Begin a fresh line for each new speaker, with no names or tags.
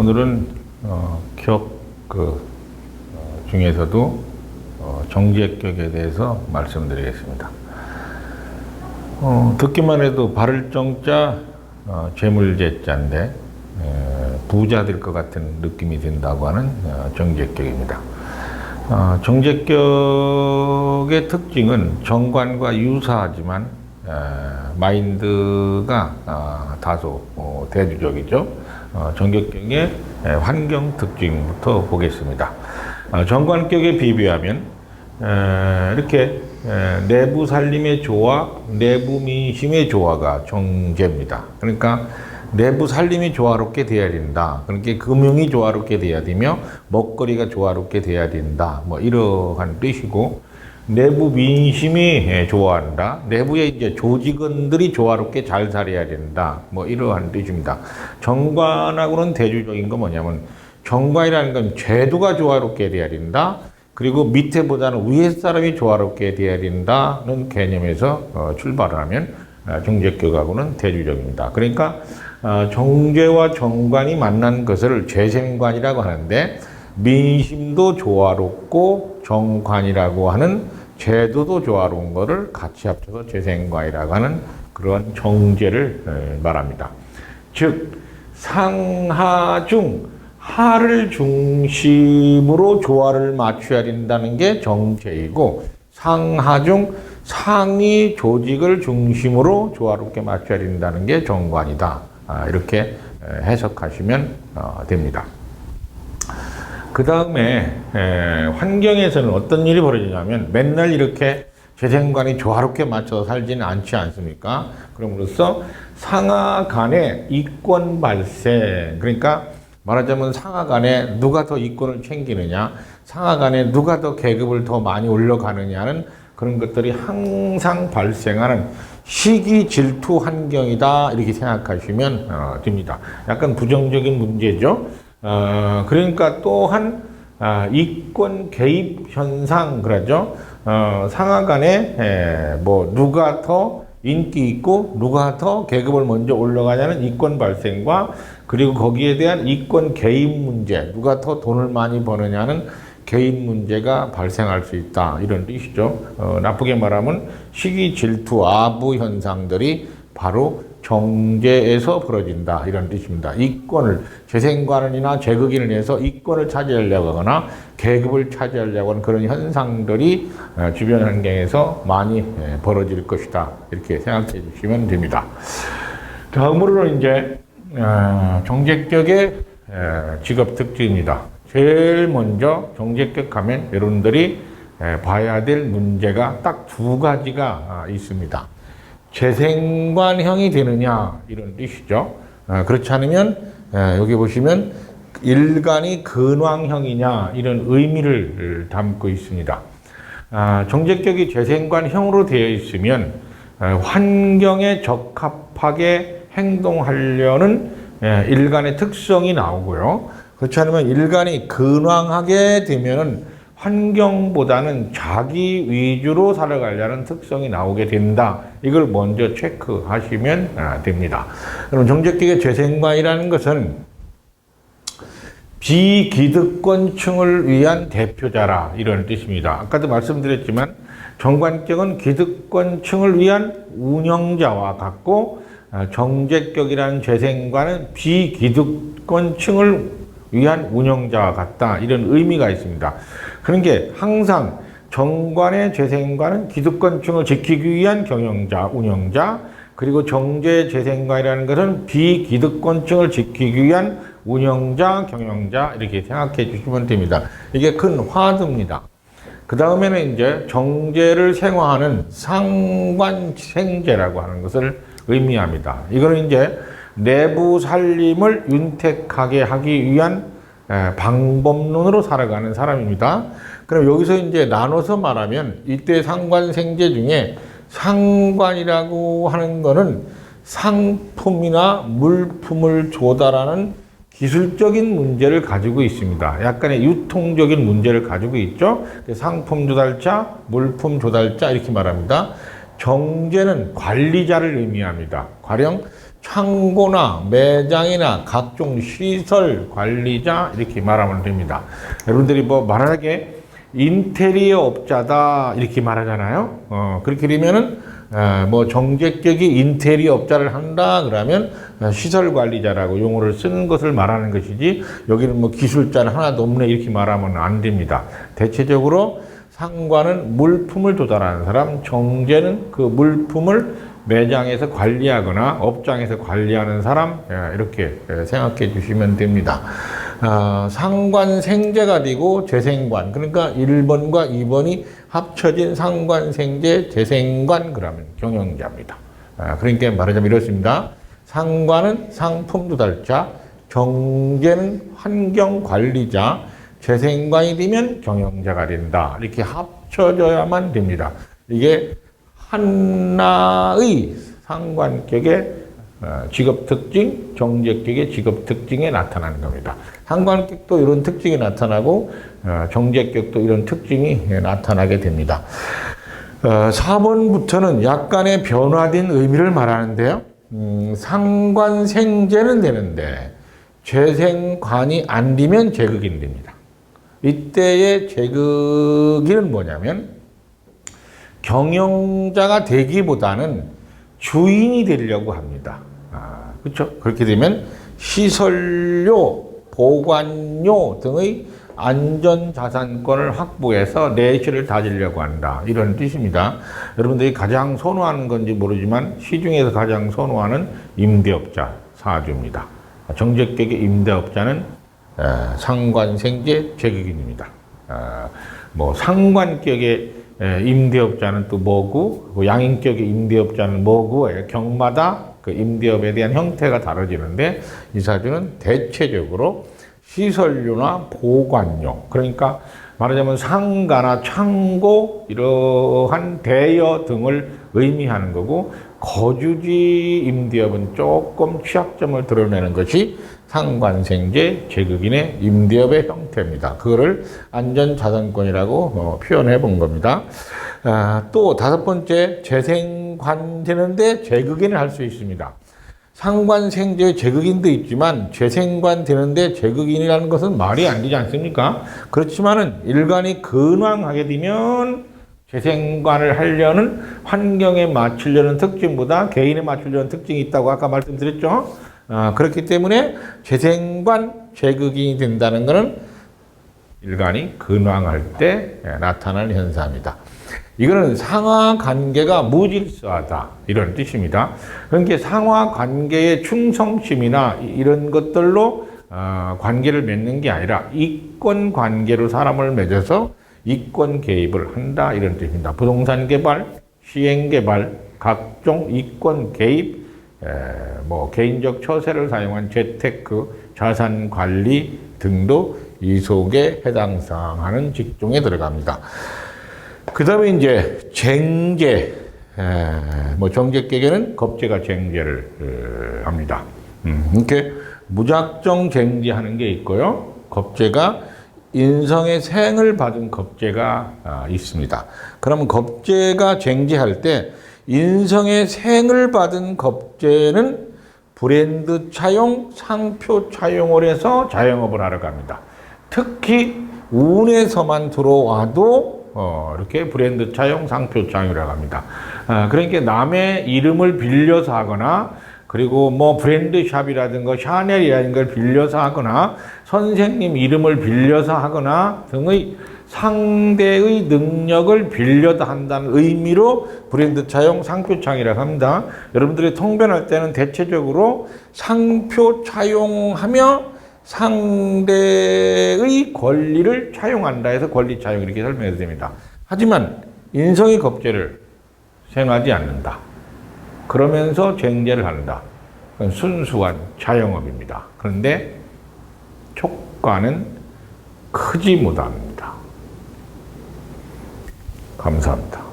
오늘은 어, 기업 그 어, 중에서도 어, 정제격에 대해서 말씀드리겠습니다. 어, 듣기만 해도 바를 정자 어, 재물제자인데 에, 부자 될 것 같은 느낌이 든다고 하는 어, 정제격입니다. 어, 정제격의 특징은 정관과 유사하지만 에, 마인드가 아, 다소 어, 대주적이죠. 어, 정제격의 에, 환경 특징부터 보겠습니다. 어, 정관격에 비교하면 에, 이렇게 에, 내부 살림의 조화, 내부 민심의 조화가 정제입니다. 그러니까 내부 살림이 조화롭게 돼야 된다. 그러니까 금융이 조화롭게 돼야 되며 먹거리가 조화롭게 돼야 된다. 뭐 이러한 뜻이고 내부 민심이 예, 좋아한다. 내부의 이제 조직원들이 조화롭게 잘 살아야 된다. 뭐 이러한 뜻입니다. 정관하고는 대조적인 건 뭐냐면 정관이라는 건 제도가 조화롭게 돼야 된다. 그리고 밑에보다는 위에 사람이 조화롭게 돼야 된다는 개념에서 어, 출발을 하면 어, 정제격하고는 대조적입니다. 그러니까 어, 정제와 정관이 만난 것을 재생관이라고 하는데 민심도 조화롭고 정관이라고 하는 제도도 조화로운 것을 같이 합쳐서 재생관이라고 하는 그런 정제를 에, 말합니다. 즉 상하중 하를 중심으로 조화를 맞춰야 된다는 게 정제이고 상하중 상위 조직을 중심으로 조화롭게 맞춰야 된다는 게 정관이다. 아, 이렇게 해석하시면 어, 됩니다. 그 다음에 환경에서는 어떤 일이 벌어지냐면 맨날 이렇게 재생관이 조화롭게 맞춰서 살지는 않지 않습니까? 그럼으로써 상하 간의 이권 발생 그러니까 말하자면 상하 간에 누가 더 이권을 챙기느냐 상하 간에 누가 더 계급을 더 많이 올려가느냐는 그런 것들이 항상 발생하는 시기 질투 환경이다 이렇게 생각하시면 어, 됩니다. 약간 부정적인 문제죠. 어, 그러니까 또한 아, 이권 개입 현상 그러죠. 어, 상하 간에 에, 뭐 누가 더 인기 있고 누가 더 계급을 먼저 올라가냐는 이권 발생과 그리고 거기에 대한 이권 개입 문제 누가 더 돈을 많이 버느냐는 개인 문제가 발생할 수 있다 이런 뜻이죠. 어, 나쁘게 말하면 시기 질투 아부 현상들이 바로 정제에서 벌어진다 이런 뜻입니다. 이권을 재생관이나 재극인을 해서 이권을 차지하려고 하거나 계급을 차지하려고 하는 그런 현상들이 어, 주변 환경에서 많이 예, 벌어질 것이다 이렇게 생각해 주시면 됩니다. 다음으로는 이제 어, 정제격의 에, 직업 특징입니다. 제일 먼저 정제격 하면 여러분들이 에, 봐야 될 문제가 딱 두 가지가 아, 있습니다. 재생관형이 되느냐 이런 뜻이죠. 아, 그렇지 않으면 에, 여기 보시면 일간이 근왕형이냐 이런 의미를 담고 있습니다. 아, 정제격이 재생관형으로 되어 있으면 에, 환경에 적합하게 행동하려는 에, 일간의 특성이 나오고요. 그렇지 않으면 일간이 근왕하게 되면은 환경보다는 자기 위주로 살아가려는 특성이 나오게 된다. 이걸 먼저 체크하시면 아, 됩니다. 그럼 정적격의 재생관이라는 것은 비기득권층을 위한 대표자라 이런 뜻입니다. 아까도 말씀드렸지만 정관격은 기득권층을 위한 운영자와 같고 아, 정제격이라는 재생관은 비기득권층을 위한 운영자와 같다 이런 의미가 있습니다. 그런 게 항상 정관의 재생관은 기득권층을 지키기 위한 경영자, 운영자, 그리고 정제 재생관이라는 것은 비기득권층을 지키기 위한 운영자, 경영자 이렇게 생각해 주시면 됩니다. 이게 큰 화두입니다. 그 다음에는 이제 정제를 생화하는 상관생제라고 하는 것을 의미합니다. 이거는 이제 내부 살림을 윤택하게 하기 위한 방법론으로 살아가는 사람입니다. 그럼 여기서 이제 나눠서 말하면 이때 상관생제 중에 상관이라고 하는 거는 상품이나 물품을 조달하는 기술적인 문제를 가지고 있습니다. 약간의 유통적인 문제를 가지고 있죠. 상품 조달자, 물품 조달자 이렇게 말합니다. 정제는 관리자를 의미합니다. 가령 창고나 매장이나 각종 시설 관리자 이렇게 말하면 됩니다. 여러분들이 뭐 말하게 인테리어 업자다 이렇게 말하잖아요. 어, 그렇게 되면은 어, 뭐 정제격이 인테리어 업자를 한다 그러면 어, 시설 관리자라고 용어를 쓰는 것을 말하는 것이지 여기는 뭐 기술자는 하나도 없네 이렇게 말하면 안 됩니다. 대체적으로 상관은 물품을 조달하는 사람, 정제는 그 물품을 매장에서 관리하거나 업장에서 관리하는 사람 예, 이렇게 예, 생각해 주시면 됩니다. 아, 상관 생제가 되고 재생관 그러니까 1번과 2번이 합쳐진 상관 생제 재생관 그러면 경영자입니다. 아, 그러니까 말하자면 이렇습니다. 상관은 상품 조달자, 정제는 환경 관리자, 재생관이 되면 경영자가 된다. 이렇게 합쳐져야만 됩니다. 이게 하나의 상관격의 어, 직업 특징, 정제격의 직업 특징에 나타나는 겁니다. 상관격도 이런 특징이 나타나고 어, 정제격도 이런 특징이 예, 나타나게 됩니다. 어, 4번부터는 약간의 변화된 의미를 말하는데요. 음, 상관생제는 되는데 재생관이 안 되면 제극인 됩니다. 이때의 제극인은 뭐냐면 경영자가 되기보다는 주인이 되려고 합니다. 아, 그렇죠? 그렇게 되면 시설료, 보관료 등의 안전자산권을 확보해서 내실을 다지려고 한다. 이런 뜻입니다. 여러분들이 가장 선호하는 건지 모르지만 시중에서 가장 선호하는 임대업자, 사주입니다. 정적격의 임대업자는 어, 상관생제 제극인입니다. 어, 뭐 상관격의 에, 임대업자는 또 뭐고 그 양인격의 임대업자는 뭐고 에, 경마다 그 임대업에 대한 형태가 다뤄지는데 이 사주는 대체적으로 시설료나 보관료 그러니까 말하자면 상가나 창고 이러한 대여 등을 의미하는 거고 거주지 임대업은 조금 취약점을 드러내는 것이 상관생제 제극인의 임대업의 형태입니다. 그거를 안전자산권이라고 어, 표현해 본 겁니다. 아, 또 다섯 번째 재생관되는데 제극인을 할 수 있습니다. 상관생제 제극인도 있지만 재생관 되는데 제극인이라는 것은 말이 안 되지 않습니까? 그렇지만은 일간이 근황하게 되면 재생관을 하려는 환경에 맞추려는 특징보다 개인에 맞추려는 특징이 있다고 아까 말씀드렸죠. 아, 그렇기 때문에 재생관 제극인이 된다는 것은 일간이 근황할 때 예, 나타나는 현상입니다. 이거는 상하 관계가 무질서하다 이런 뜻입니다. 그러니까 상하 관계의 충성심이나 이런 것들로 어, 관계를 맺는 게 아니라 이권 관계로 사람을 맺어서 이권 개입을 한다 이런 뜻입니다. 부동산 개발, 시행 개발, 각종 이권 개입, 에, 뭐 개인적 처세를 사용한 재테크, 자산 관리 등도 이 속에 해당 사항하는 직종에 들어갑니다. 그 다음에 이제 쟁제, 에, 뭐 정제계계는 겁제가 쟁제를 에, 합니다. 음, 이렇게 무작정 쟁제하는 게 있고요. 겁제가 인성의 생을 받은 겁제가 아, 있습니다. 그러면 겁제가 쟁제할 때 인성의 생을 받은 겁제는 브랜드 차용, 상표 차용을 해서 자영업을 하러 갑니다. 특히 운에서만 들어와도 어, 이렇게 브랜드 차용, 상표 차용이라고 합니다. 아, 그러니까 남의 이름을 빌려서 하거나 그리고 뭐 브랜드 샵이라든가 샤넬이라는 걸 빌려서 하거나 선생님 이름을 빌려서 하거나 등의 상대의 능력을 빌려다 한다는 의미로 브랜드 차용 상표 차용이라고 합니다. 여러분들이 통변할 때는 대체적으로 상표 차용하며 상대의 권리를 차용한다 해서 권리 차용 이렇게 설명해도 됩니다. 하지만 인성의 겁제를 생하지 않는다. 그러면서 쟁제를 한다. 그건 순수한 자영업입니다. 그런데 촉과는 크지 못합니다. 감사합니다.